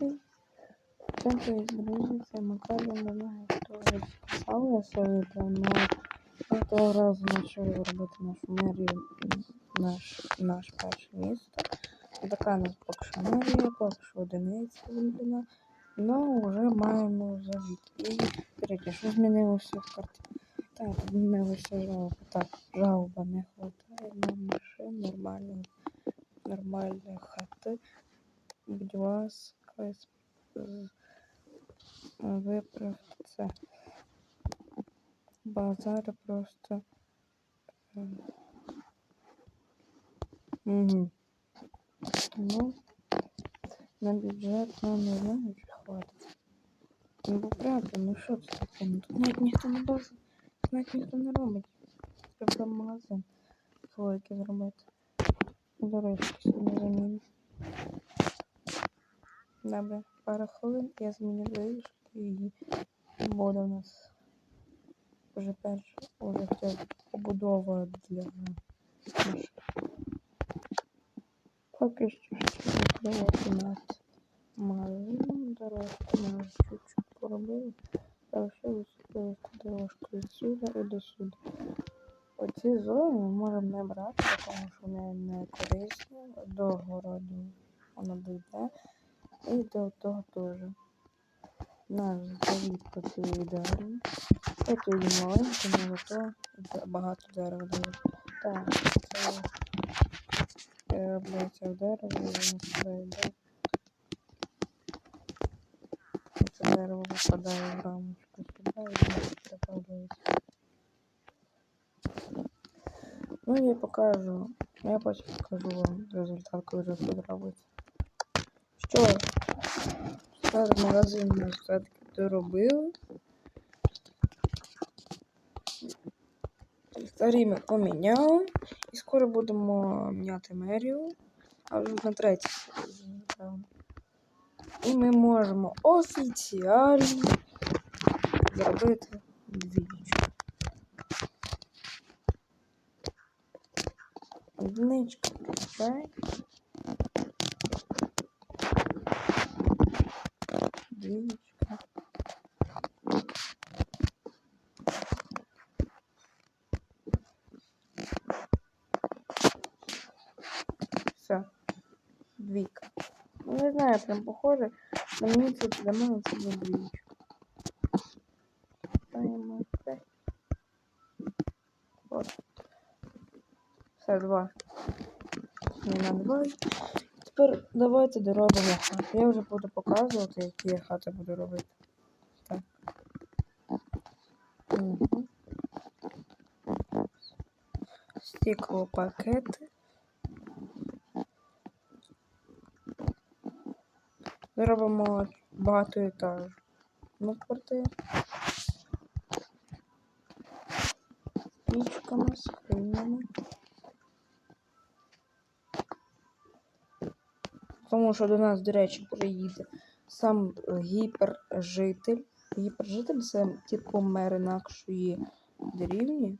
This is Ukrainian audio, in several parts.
Всім привіт, друзі, це Макар, я не знаю, хто вже писав своє але того разу почали робити нашу мерію, наш, наш перше місто. Така нас поки що мерія, поки що одиниця вибрана, але вже маємо завіт. І третє, що змінилося в карті? Так, змінилося жалоба. Так, жалоба не вистачає нам машин нормальної, нормальної хати. Будь ласка, виправте це. Базар просто. Угу. Ну, на бюджет нам не знаю, чи хватить. Ну, правда, ну що це таке? Ну тут навіть ніхто не бачить, навіть ніхто не робить. Треба магазин великий зробити. До речі, сьогодні заміню. Добре, пару хвилин я зміню вирішки і буде у нас вже перша уже побудова для наших. Поки що ще відкривати над магазином дорожку ми чуть-чуть поробили. Залишилося провести дорожку відсюди і до сюди. Оці зони можемо не брати, тому що вони не корисні. До городу воно дійде. І до того теж. Наш завід працює дерево. Це тут маленьке, але зато багато дерева дає. Так, це переробляється в дерево і воно сюди йде. Це дерево випадає в рамочку сюди і воно переправляється. Ну я покажу. Я потім покажу вам результат, коли вже все зробиться. Що? Зараз магазин ми все-таки доробили. Старі ми поміняли. І скоро будемо міняти мерію. А вже на третій. І ми можемо офіціально зробити двічку. Одиничка включай. Двічка. Все. Двійка. Ну, не знаю, прям похоже. Но мені це для мене це буде двічка. Ставимо це. От. Все, два. Не на два. Тепер давайте доробимо хату. Я вже буду показувати, які я хати буду робити. Так. Угу. Стеклопакети. Зробимо багатоетаж. Ну, квартиру. Пічками, скринями. Тому що до нас, до речі, приїде сам гіпержитель. Гіпержитель це типу мер інакшої деревні.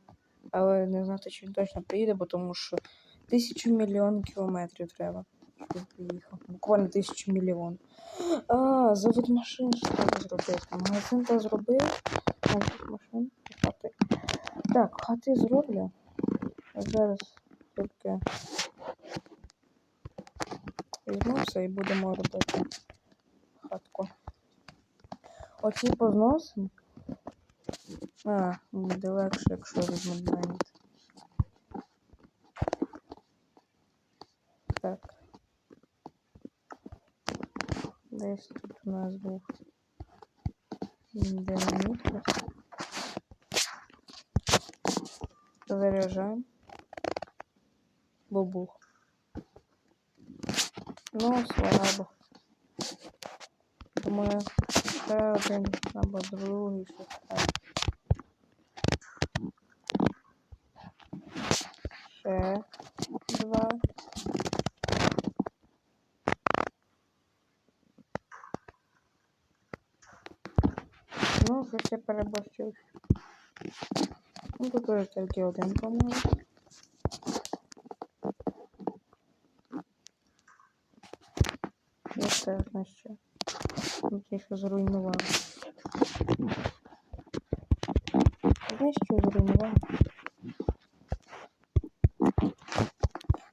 Але не знати, чи він точно приїде, бо тому що тисячу мільйон кілометрів треба, щоб він приїхав. Буквально тисячу мільйон. А, завод машин що треба зробити. Магазин то зробив. Завод машин. Хати. Так, хати зроблю. Зараз тільки візьмуся і будемо робити хатку. Оці позносимо. А, буде легше, якщо розмовляєте. Так. Десь тут у нас був динамітер. Заряджаємо. Бубух. Ну, слабо. Думаю, ще один або другий шукає. Ще два. Ну, вже ще переборщив. Ну, тут теж тільки один, по-моєму. І це ще. Ну, ти що зруйнував. Знаєш, зруйнував?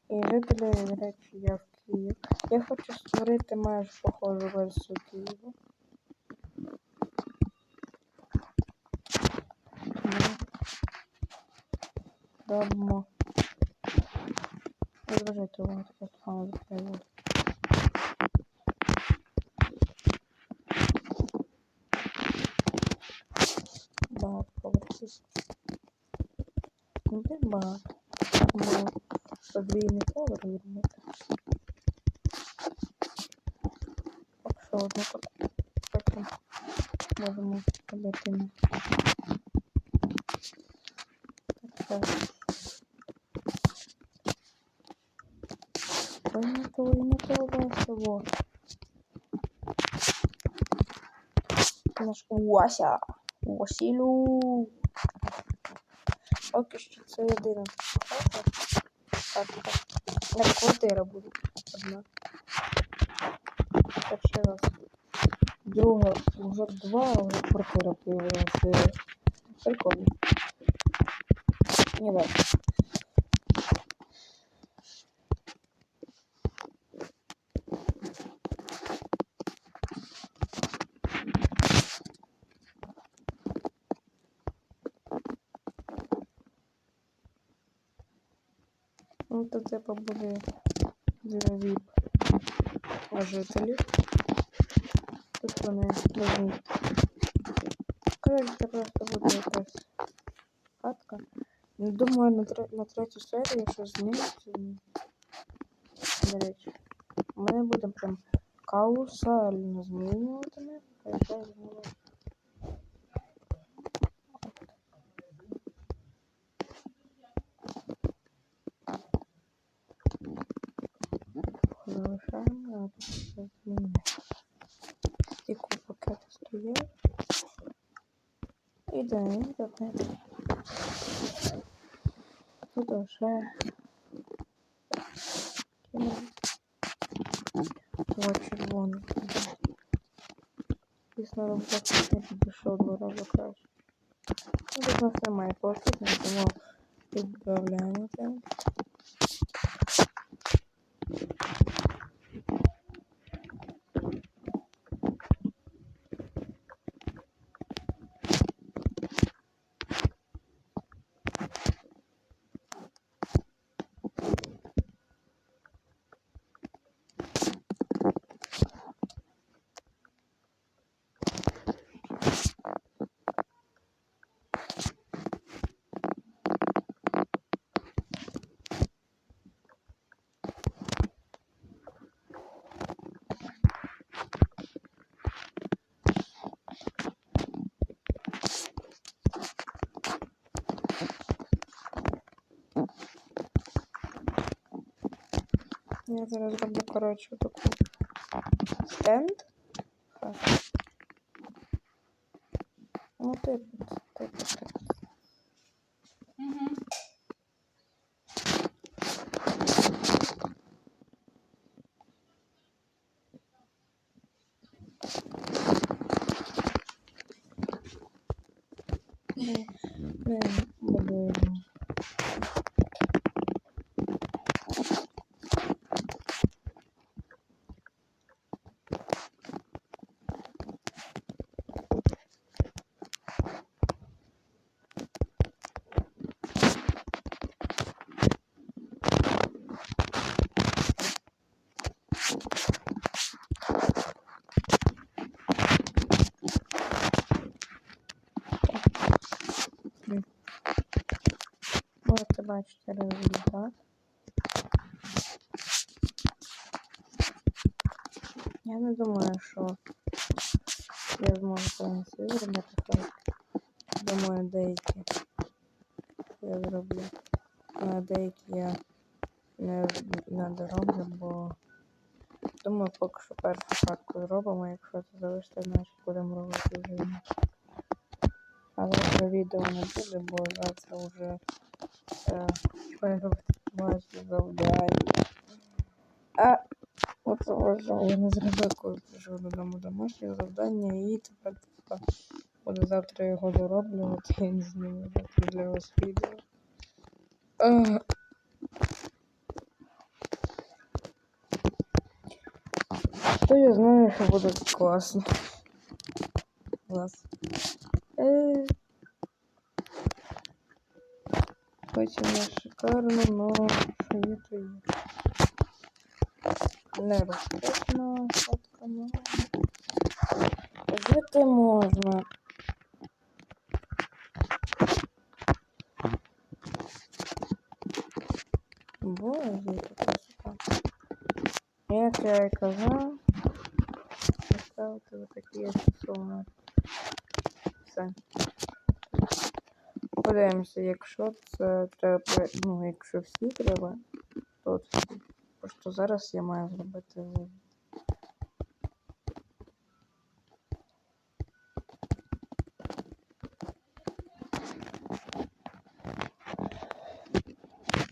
І жителі, речі, я в Київ. Я хочу створити майже похожу версію Києва. Тому Дамо. Не зважайте увагу, таке погано запитаю. Багато поверхів. Не так багато. Тому подвійний поверх відмити. Поки що одну потім можемо робити на так так. І не то весело. Наш Уася. Василю. Поки що це єдина хата. Хатка. Не квартира буде одна. Перший раз. Друга, вже два, квартира появилася. Прикольно. Не важко. Ну, то це буде для віп жителів. Тут вони візьмуть. Коротше, це просто буде якась хатка. Ну, Думаю, на, тре- на третю серію щось зміниться. До речі. Ми не будемо прям каусально змінювати. ми, хай це А тут все змінюється. Ті пакети стоять. І да, інтернет. Тут кіно. О, червоний. Звісно, роботи не підійшов два рази краще. Ну, тут нас немає коштів, тому відправляємо це. Я зараз зроблю, коротше, таку стенд. Так. Ну, ти, ти, ти, ти. Угу. Не, не, не, не. 2, 4, 2. Я не думаю, що я зможу повністю зробити фейк. Думаю, деякі я зроблю. А деякі я не, не дороблю, бо думаю, поки що першу картку зробимо, якщо це залишиться, значить будемо робити вже. Але про відео не буде, бо завтра вже е, завдання. А От ось я не зробив, коли прийшов додому домашнє завдання і тепер буду завтра його дороблювати, я не знаю, завтра для вас відео. То я знаю, що буде класно. Клас. Е, Хоч і не шикарно, но що є, то є. Не розкішна фотка, но жити можна. Боже, яка красота. Як я і казав, поставити отакі аксесуари. Все. Подивимося, якщо це треба, ну, якщо всі треба, то всі. Просто зараз я маю зробити.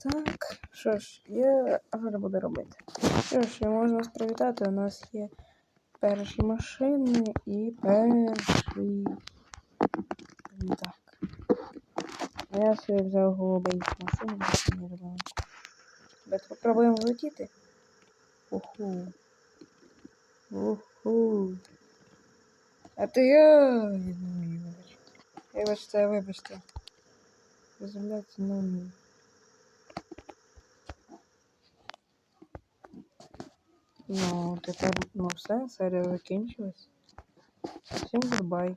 Так, що ж, я зараз буду робити. Що ж, можна привітати. У нас є перші машини і перші. перший літак. Я собі взяв голубий машину, не ребенку. Давайте попробуємо влетіти. Уху. Уху. А то я вмію вибачте. Вибачте, вибачте. Розмовляти не вмію. Ну, тепер, ну все, серія закінчилась. Всім гудбай.